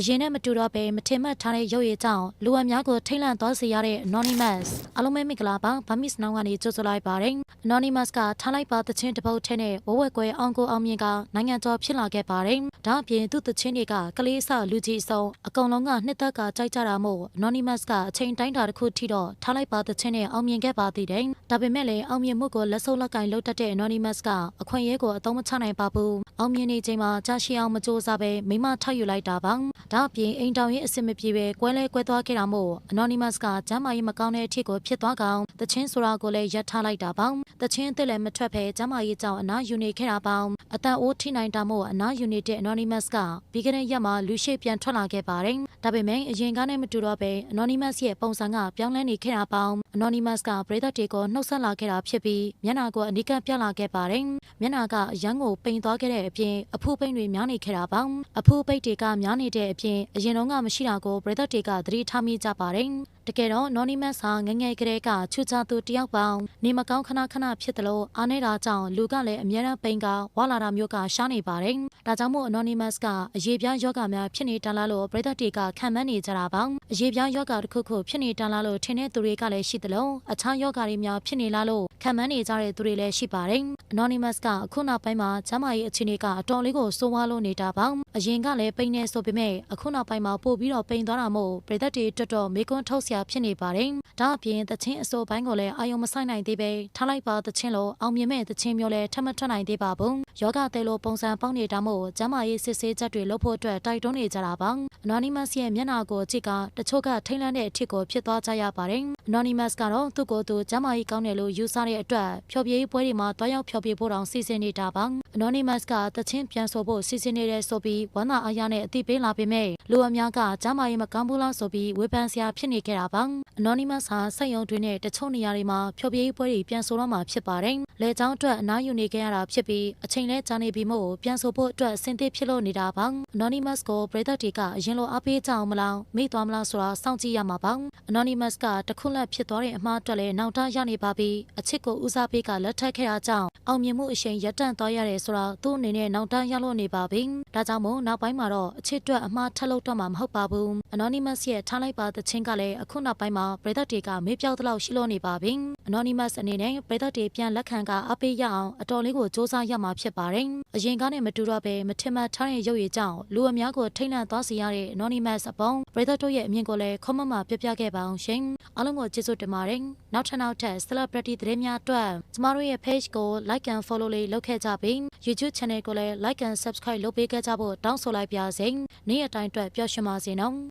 အရင်နဲ့မတူတော့ပဲမထင်မှတ်ထားတဲ့ရုပ်ရည်ကြောင့်လူအများကိုထိတ်လန့်သွားစေရတဲ့ Anonymous အလုံးမဲမင်္ဂလာပါဗမစ်နောင်ကနေကြိုဆိုလိုက်ပါတယ် Anonymous ကထားလိုက်ပါသချင်းတစ်ပုတ်ထဲနဲ့ဝဝက်ကွဲအောင်ကိုအောင်မြင်ကနိုင်ငံကျော်ဖြစ်လာခဲ့ပါတယ် ဒါအပြင်သူ့သချင်းတွေကကလေးစလူကြီးအစုံအကုန်လုံးကနှစ်သက်ကကြိုက်ကြတာမို့ Anonymous ကအချိန်တိုင်းတာတစ်ခုထိတော့ထားလိုက်ပါသချင်းနဲ့အောင်မြင်ခဲ့ပါသေးတယ်ဒါပေမဲ့လည်းအောင်မြင်မှုကိုလက်ဆုပ်လက်ကင်လုပ်တတ်တဲ့ Anonymous ကအခွင့်အရေးကိုအသုံးမချနိုင်ပါဘူးအောင်မြင်နေချိန်မှာကြာရှည်အောင်မကြိုးစားပဲမိမထောက်ယူလိုက်တာပါဒါအပြင်အိမ်တောင်ရေးအဆင်မပြေပဲကွဲလဲကွဲသွားခဲ့တာမို့ Anonymous ကကျမ်းမာရေးမကောင်းတဲ့အထစ်ကိုဖြစ်သွားကောင်တချင်းဆိုတာကိုလည်းရပ်ထားလိုက်တာပါတချင်းအစ်စ်လည်းမထွက်ဖဲကျမ်းမာရေးကြောင့်အနာယူနေခဲ့တာပါအတန်အိုးထိနိုင်တာမို့အနာယူနေတဲ့ Anonymous ကပြီးခဲ့တဲ့ရက်မှာလူရှိပြန်ထွက်လာခဲ့ပါတယ်ဒါပေမဲ့အရင်ကနဲ့မတူတော့ပဲ Anonymous ရဲ့ပုံစံကပြောင်းလဲနေခဲ့တာပါ Anonymous ကပရိသတ်တွေကိုနှုတ်ဆက်လာခဲ့တာဖြစ်ပြီးမျက်နှာကိုအနိကပြလာခဲ့ပါတယ်မျက်နှာကအရန်ကိုပိန်သွားခဲ့တဲ့အပြင်အဖူးပိန်တွေများနေခဲ့တာပါအဖူးပိတ်တွေကများနေတဲ့အပြင်အရင်တော့ကမရှိတာကိုပရိသတ်တွေကသတိထားမိကြပါတယ်တကယ်တော့ Anonymous ဟာငငယ်ကလေးကချူချသူတယောက်ပေါင်းနေမကောင်းခဏခဏဖြစ်တယ်လို့အားနေတာကြောင့်လူကလည်းအများအားပိန်ကဝါလာတာမျိုးကရှားနေပါတယ်။ဒါကြောင့်မို့ Anonymous ကအရေးပြားယောဂများဖြစ်နေတာလားလို့ပြည်သက်တွေကခံမှန်းနေကြတာပါ။အရေးပြားယောဂတစ်ခုခုဖြစ်နေတာလားလို့ထင်တဲ့သူတွေကလည်းရှိတယ်လို့အခြားယောဂတွေများဖြစ်နေလားလို့ခံမှန်းနေကြတဲ့သူတွေလည်းရှိပါတယ်။ Anonymous ကအခုနောက်ပိုင်းမှာကျမ်းမာရေးအခြေအနေကအတော်လေးကိုစိုးဝါးလို့နေတာပါ။အရင်ကလည်းပိန်နေဆိုပေမဲ့အခုနောက်ပိုင်းမှာပို့ပြီးတော့ပိန်သွားတာမို့ပြည်သက်တွေတော်တော်မေကွန်းထုတ်စရာဖြစ်နေပါတယ်။ဒါအပြင်သချင်းအစိုးပိုင်းကိုလည်းအာယုံမဆိုင်နိုင်သေးပဲထားလိုက်ပါသချင်းလို့အောင်မြင်မဲ့သချင်းမျိုးလည်းထပ်မထွက်နိုင်သေးပါဘူး။ယောဂသေးလို့ပုံစံပေါက်နေတာမို့ကျမ်းမာရေးစစ်ဆေးချက်တွေလုပ်ဖို့အတွက်တိုက်တွန်းနေကြတာပါ။ Anonymous ရဲ့မျက်နှာကိုကြည့်ကတချို့ကထိတ်လန့်တဲ့အထစ်ကိုဖြစ်သွားကြရပါတယ်။ Anonymous ကတော့သူ့ကိုယ်သူကျမ်းမာရေးကောင်းတယ်လို့ယူဆတဲ့အတွက်ဖျော်ဖြေရေးပွဲတွေမှာတွားရောက်ဖျော်ဖြေဖို့တောင်စီစဉ်နေတာပါ။ Anonymous ကသချင်းပြန်ဆိုဖို့စီစဉ်နေတဲ့ဆိုပြီးဝမ်းသာအားရနဲ့အသိပေးလာပေမဲ့လူအများကကျမ်းမာရေးမကောင်းဘူးလားဆိုပြီးဝေဖန်စရာဖြစ်နေကြတာပါ။ Anonymous ဟာစက်ရုံတွေနဲ့တချို့နေရာတွေမှာဖျော်ဖြေရေးပွဲတွေပြန်ဆိုတော့မှာဖြစ်ပါတယ်။လေကြောင်းအတွက်အနားယူနေခဲ့ရတာဖြစ်ပြီးအချိန်လဲကြာနေပြီမို့ပြန်ဆိုဖို့အတွက်အဆင်သင့်ဖြစ်လို့နေတာပါ။ Anonymous ကိုပရိသတ်တွေကအရင်လိုအားပေးကြအောင်မလားမိသွားမလားဆိုတာစောင့်ကြည့်ရမှာပါ။ Anonymous ကတခုလက်ဖြစ်သွားတဲ့အမှားအတွက်လည်းနောက်တရနေပါပြီ။အချစ်ကိုဦးစားပေးကလက်ထပ်ခဲ့တာကြောင့်အောင်မြင်မှုအရှိန်ရပ်တန့်သွားရတယ်ဆိုတာသူ့အနေနဲ့နောက်တရလို့နေပါပြီ။ဒါကြောင့်မို့နောက်ပိုင်းမှာတော့အချစ်အတွက်အမှားထပ်လုပ်တော့မှာမဟုတ်ပါဘူး။ Anonymous ရဲ့ထားလိုက်ပါသချင်းကလည်းအခုနောက်ပိုင်းမှာပရိသတ်တွေကမေးပြောက်သလောက်ရှိလို့နေပါပြီ။ Anonymous အနေနဲ့ပရိသတ်တွေပြန်လက်ခံကအပေးရအောင်အတော်လေးကိုစ조사ရမှာဖြစ်ပါတယ်။အရင်ကနဲ့မတူတော့ပဲမထင်မှတ်ထားတဲ့ရုပ်ရည်ကြောင့်လူအများကိုထိတ်လန့်သွားစေရတဲ့ Anonymous အပေါင်းပရိသတ်တို့ရဲ့အမြင်ကိုလည်းခွန်မမပြပြခဲ့ပါအောင်ရှင်။အားလုံးကိုကျေးဇူးတင်ပါတယ်။နောက်ထပ်နောက်ထပ် celebrity သတင်းများအတွက်ကျမတို့ရဲ့ page ကို like and follow လေးလုပ်ခဲ့ကြပြီး YouTube channel ကိုလည်း like and subscribe လုပ်ပေးခဲ့ကြဖို့တောင်းဆိုလိုက်ပါရစေ။နေ့အတိုင်းအတွက်ပျော်ရွှင်ပါစေနော်။